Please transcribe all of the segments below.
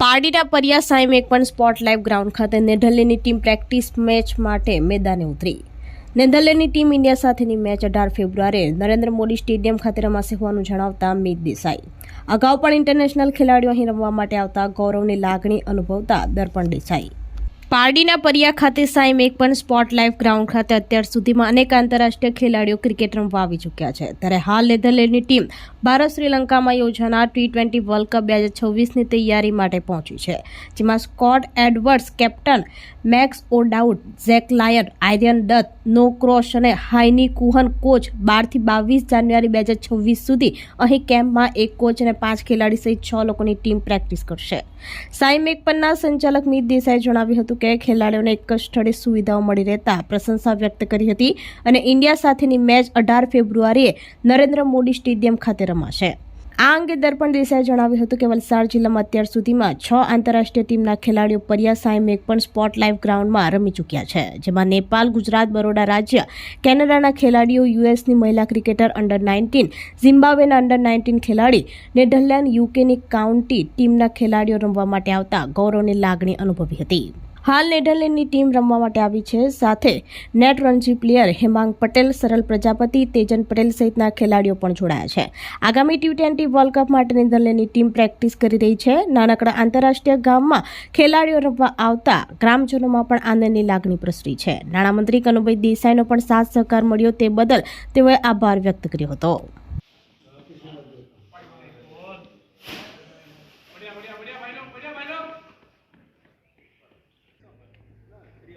પારડીના પરિયા સાઈમ એક પણ sports live ground ખાતે નેધરલેન્ડની ટીમ પ્રેક્ટિસ મેચ માટે મેદાને ઉતરી. નેધરલેન્ડની ટીમ ઇન્ડિયા સાથેની મેચ અઢાર ફેબ્રુઆરીએ નરેન્દ્ર મોદી સ્ટેડિયમ ખાતે રમાશે હોવાનું જણાવતા મિત દેસાઈ. અગાઉ પણ ઇન્ટરનેશનલ ખેલાડીઓ અહીં રમવા માટે આવતા ગૌરવની લાગણી અનુભવતા દર્પણ દેસાઈ. પારડીના પરિયા ખાતે સાઈમ એક પણ સ્પોટ લાઈવ ગ્રાઉન્ડ ખાતે અત્યાર સુધીમાં અનેક આંતરરાષ્ટ્રીય ખેલાડીઓ ક્રિકેટ રમવા આવી ચૂક્યા છે. ત્યારે હાલ નેધરલેન્ડની ટીમ ભારત શ્રીલંકામાં યોજાનાર ટી ટ્વેન્ટી વર્લ્ડ કપ બે હજાર છવ્વીસની તૈયારી માટે પહોંચી છે, જેમાં Scott Edwards captain Max O'Dowd Zach Lion Aryan Dutt Noah Croes અને હાઈની કુહન કોચ બારથી બાવીસ જાન્યુઆરી બે હજાર છવ્વીસ સુધી અહીં કેમ્પમાં એક કોચ અને પાંચ ખેલાડી સહિત છ લોકોની ટીમ પ્રેક્ટિસ કરશે. સાઈ મેકપનના સંચાલક મિત દેસાઈએ જણાવ્યું હતું કે ખેલાડીઓને એક સ્થળે સુવિધાઓ મળી રહેતા પ્રશંસા વ્યક્ત કરી હતી અને ઇન્ડિયા સાથેની મેચ અઢાર ફેબ્રુઆરીએ નરેન્દ્ર મોદી સ્ટેડિયમ ખાતે રમાશે. આ અંગે દર્પણ દેસાઈએ જણાવ્યું હતું કે વલસાડ જિલ્લામાં અત્યાર સુધીમાં છ આંતરરાષ્ટ્રીય ટીમના ખેલાડીઓ પરિયા સાઈ મેક પણ સ્પોટ લાઈવ ગ્રાઉન્ડમાં રમી ચૂક્યા છે, જેમાં નેપાલ, ગુજરાત, બરોડા રાજ્ય, કેનેડાના ખેલાડીઓ, યુએસની મહિલા ક્રિકેટર અંડર નાઇન્ટીન ઝિમ્બાબ્વેના અંડર નાઇન્ટીન ખેલાડી, નેધરલેન્ડ, યુકેની કાઉન્ટી ટીમના ખેલાડીઓ રમવા માટે આવતા ગૌરવની લાગણી અનુભવી હતી. હાલ નેધરલેન્ડની ટીમ રમવા માટે આવી છે સાથે નેટ રણજી પ્લેયર હેમાંગ પટેલ સરળ પ્રજાપતિ તેજન પટેલ સહિતના ખેલાડીઓ પણ જોડાયા છે આગામી ટી ટ્વેન્ટી વર્લ્ડ કપ માટે નેધરલેન્ડની ટીમ પ્રેક્ટિસ કરી રહી છે નાનકડા આંતરરાષ્ટ્રીય ગામમાં ખેલાડીઓ રમવા આવતા ગ્રામજનોમાં પણ આનંદની લાગણી પ્રસરી છે નાણામંત્રી કનુભાઈ દેસાઈનો પણ સાથ સહકાર મળ્યો તે બદલ તેઓએ આભાર વ્યક્ત કર્યો હતો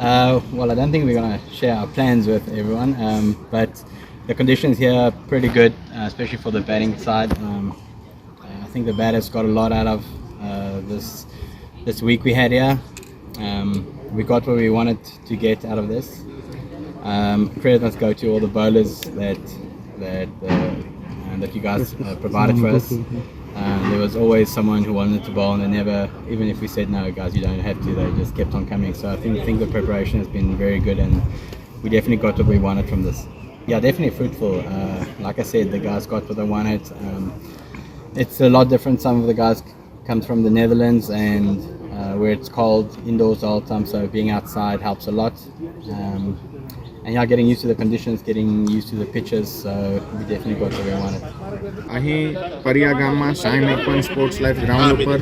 Uh, well, I don't think we're going to share our plans with everyone, um, but the conditions here are pretty good, uh, especially for the batting side. Um, I think the batters got a lot out of uh, this this week we had here. Um, we got what we wanted to get out of this. Um, credit must go to all the bowlers that that uh, that you guys uh, provided for us. Um, there was always someone who wanted to bowl, and they never, even if we said no, guys, you don't have to, they just kept on coming. So I think think the preparation has been very good, and we definitely got what we wanted from this. Yeah, definitely fruitful. Uh, like I said, the guys got what they wanted. Um, it's a lot different. Some of the guys comes from the Netherlands, and uh, where it's cold indoors all the time, so being outside helps a lot. Um, and yeah, getting used to the conditions, getting used to the pitches, so we definitely got where we wanted. અહીં પરિયા ગામમાં સાઈ મેકપન sports life ground ઉપર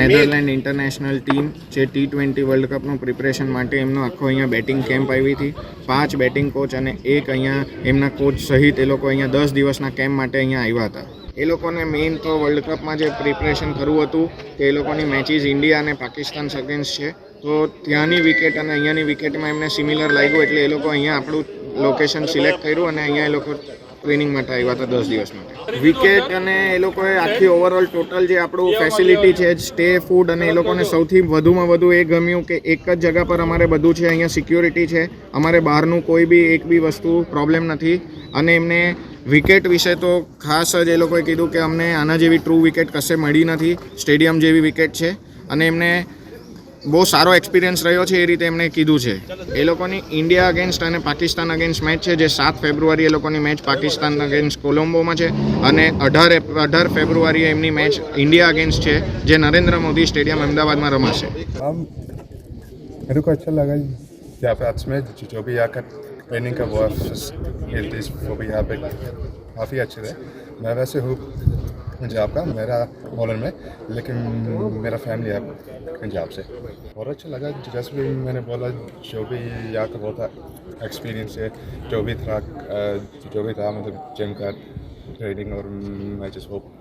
Netherland international team જે T twenty world કપનું preparation માટે એમનો આખો અહીંયા બેટિંગ કેમ્પ આવી હતી. પાંચ બેટિંગ કોચ અને એક અહીંયા એમના કોચ સહિત એ લોકો અહીંયા દસ દિવસના કેમ્પ માટે અહીંયા આવ્યા હતા. એ લોકોને મેઇન તો વર્લ્ડ કપમાં જે પ્રિપરેશન કરવું હતું તે એ લોકોની મેચિસ ઇન્ડિયા અને પાકિસ્તાન અગેન્સ્ટ છે. તો ત્યાંની વિકેટ અને અહીંયાની વિકેટમાં એમને સિમિલર લાગ્યું એટલે એ લોકો અહીંયા આપણું લોકેશન સિલેક્ટ કર્યું અને અહીંયા એ લોકો ટ્રેનિંગ માટે આવ્યા હતા દસ દિવસ માટે. વિકેટ અને એ લોકોએ આખી ઓવરઓલ ટોટલ જે આપણું ફેસિલિટી છે સ્ટે ફૂડ અને એ લોકોને સૌથી વધુમાં વધુ એ ગમ્યું કે એક જ જગા પર અમારે બધું છે, અહીંયા સિક્યોરિટી છે. અમારે બહારનું કોઈ બી એક બી વસ્તુ પ્રોબ્લેમ નથી. અને એમને વિકેટ વિશે તો ખાસ જ એ લોકોએ કીધું કે અમને આના જેવી ટ્રુ વિકેટ કશે મળી નથી. સ્ટેડિયમ જેવી વિકેટ છે. અને એમને બહુ સારો એક્સપિરિયન્સ રહ્યો છે એ રીતે એમણે કીધું છે એ લોકોની ઇન્ડિયા અગેન્સ્ટ અને પાકિસ્તાન અગેન્સ્ટ મેચ છે જે સાત ફેબ્રુઆરી એ લોકોની મેચ પાકિસ્તાન અગેન્સ્ટ કોલંબોમાં છે અને અઢાર એપ- અઢાર ફેબ્રુઆરીએ એમની મેચ ઇન્ડિયા અગેન્સ્ટ છે જે નરેન્દ્ર મોદી સ્ટેડિયમ અમદાવાદમાં રમાશે हम मेरे को अच्छा लगा यहाँ पे आज में जो- जो भी यहाँ का ट्रेनिंग का वो फैसिलिटीज वो भी यहाँ पे काफ़ी अच्छे थे मैं वैसे हूँ पंजाब का मेरा बॉलर में लेकिन मेरा फैमिली है पंजाब से और अच्छा लगा जैसे भी मैंने बोला जो भी यहाँ का वो था एक्सपीरियंस है जो भी था अ, जो भी था मतलब जिम का ट्रेनिंग और मैं जस्ट होप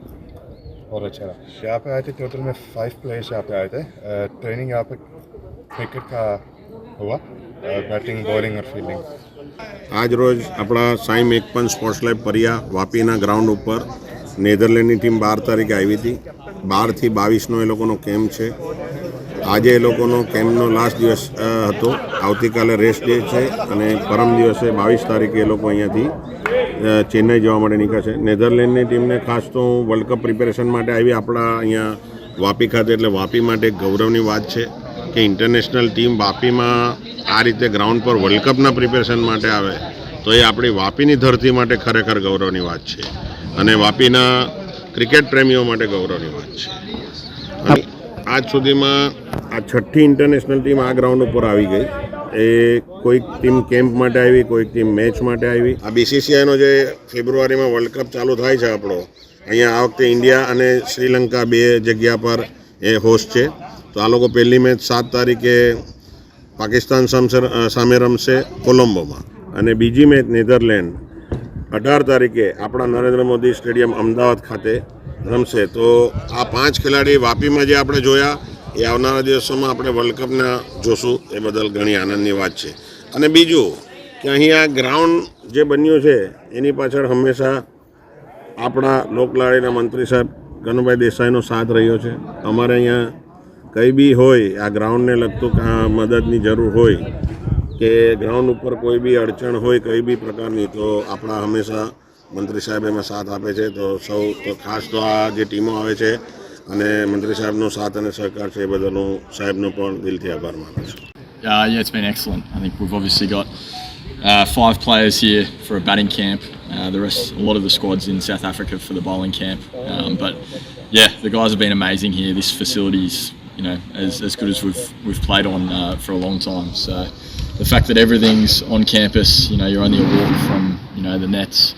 बहुत अच्छा रहा यहाँ पे आए थे टोटल में फाइव प्लेयर्स यहाँ पे आए थे ट्रेनिंग यहाँ पे क्रिकेट का हुआ बैटिंग बॉलिंग और फील्डिंग આજ રોજ આપણા સાઈ મેકપન સ્પોર્ટ્સ લાઇફ પરિયા વાપીના ગ્રાઉન્ડ ઉપર નેધરલેન્ડની ટીમ બાર તારીખે આવી હતી. બારથી બાવીસનો એ લોકોનો કેમ્પ છે? આજે એ લોકોનો કેમ્પનો લાસ્ટ દિવસ હતો? આવતીકાલે રેસ્ટ ડે છે અને પરમ દિવસે બાવીસ તારીખે એ લોકો અહીંયાથી ચેન્નઈ જવા માટે નીકળશે નેધરલેન્ડની ટીમને ખાસ તો હું વર્લ્ડ કપ પ્રિપેરેશન માટે આવી આપણા અહીંયા વાપી ખાતે, એટલે વાપી માટે એક ગૌરવની વાત છે કે ઇન્ટરનેશનલ ટીમ વાપીમાં આ રીતે ગ્રાઉન્ડ પર વર્લ્ડ કપના પ્રિપેરેશન માટે આવે, તો એ આપણી વાપીની ધરતી માટે ખરેખર ગૌરવની વાત છે. અને વાપીના ક્રિકેટ પ્રેમીઓ માટે ગૌરવની વાત છે. આજ સુધીમાં આ છઠ્ઠી ઇન્ટરનેશનલ ટીમ આ ગ્રાઉન્ડ ઉપર આવી ગઈ. એ કોઈક ટીમ કેમ્પ માટે આવી, કોઈક ટીમ મેચ માટે આવી. આ બીસીસીઆઈનો જે ફેબ્રુઆરીમાં વર્લ્ડ કપ ચાલુ થાય છે આપણો, અહીંયા આ વખતે ઇન્ડિયા અને શ્રીલંકા બે જગ્યા પર એ હોસ્ટ છે. તો આ લોકો પહેલી મેચ સાત તારીખે પાકિસ્તાન સામે રમશે કોલંબોમાં. અને બીજી મેચ નેધરલેન્ડ અઢાર તારીખે આપણા નરેન્દ્ર મોદી સ્ટેડિયમ અમદાવાદ ખાતે રમશે. તો આ પાંચ ખેલાડી વાપીમાં જે આપણે જોયા, એ આવનારા દિવસોમાં આપણે વર્લ્ડ કપના જોશું. એ બદલ ઘણી આનંદની વાત છે. અને બીજું કે અહીં આ ગ્રાઉન્ડ જે બન્યું છે, એની પાછળ હંમેશા આપણા લોકલાડીના મંત્રી સાહેબ કનુભાઈ દેસાઈનો સાથ રહ્યો છે. અમારે અહીંયા કંઈ બી હોય, આ ગ્રાઉન્ડને લગતું મદદની જરૂર હોય કે ગ્રાઉન્ડ ઉપર કોઈ બી અડચણ હોય કઈ બી પ્રકારની તો આપણા હંમેશા મંત્રી સાહેબ એમાં સાથ આપે છે તો સૌ તો ખાસ તો આ જે ટીમો આવે છે અને મંત્રી સાહેબનો સાથ અને સહકાર છે એ બદલ હું સાહેબનો પણ દિલથી આભાર માનું છું Uh, yeah, it's been excellent. I think we've obviously got uh, five players here for a batting camp. Uh, the rest, a lot of the squads in South Africa for the bowling camp. Um, but yeah, the guys have been amazing here. This facility's you know as, as good as we've we've played on uh, for a long time. So the fact that everything's on campus, you know, you're only a walk from you know the nets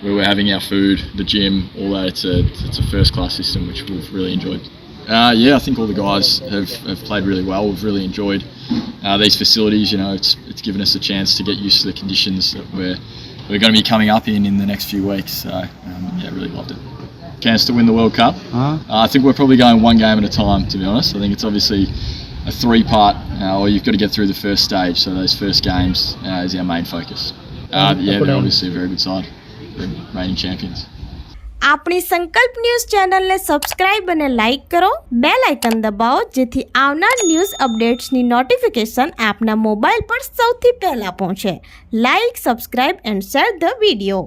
where we're having our food, the gym, all that. It's a it's a first class system which we've really enjoyed. Uh, yeah, I think all the guys have, have played really well. We've really enjoyed uh, these facilities. You know, it's it's given us a chance to get used to the conditions that we're we're going to be coming up in in the next few weeks. So um, yeah, really loved it. Chance to win the World Cup. Uh, I think we're probably going one game at a time. To be honest, I think it's obviously a three-part, uh, or you've got to get through the first stage. So those first games uh, is our main focus. Uh, yeah, they're obviously a very good side. They're reigning champions. આપણી સંકલ્પ news ચેનલને subscribe અને like કરો બે લાઇકન દબાવો જેથી આવનાર ન્યૂઝ અપડેટ્સની નોટિફિકેશન આપના મોબાઈલ પર સૌથી પહેલાં પહોંચે like subscribe and share the video